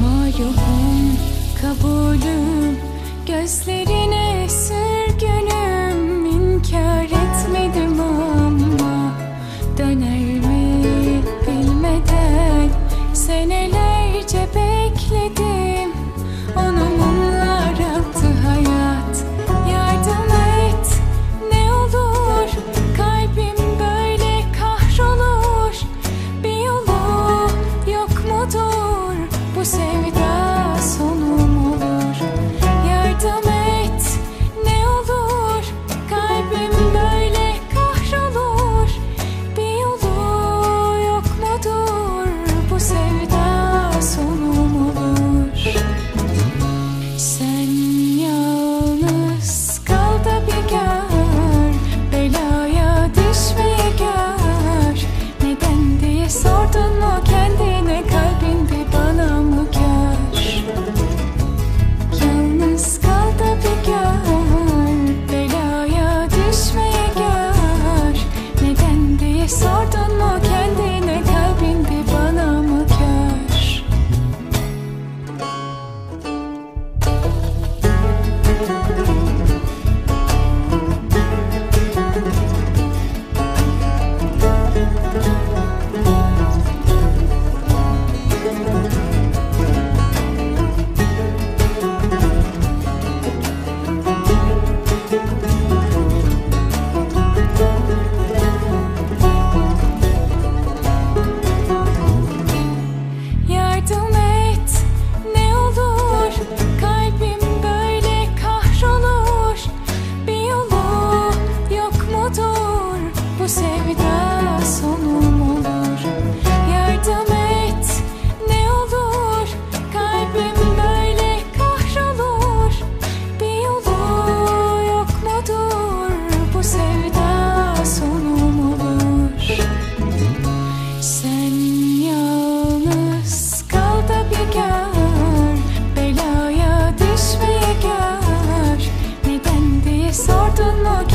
Malum kabulüm gözlerine düşmeye gör Ne bendiği sordun o gün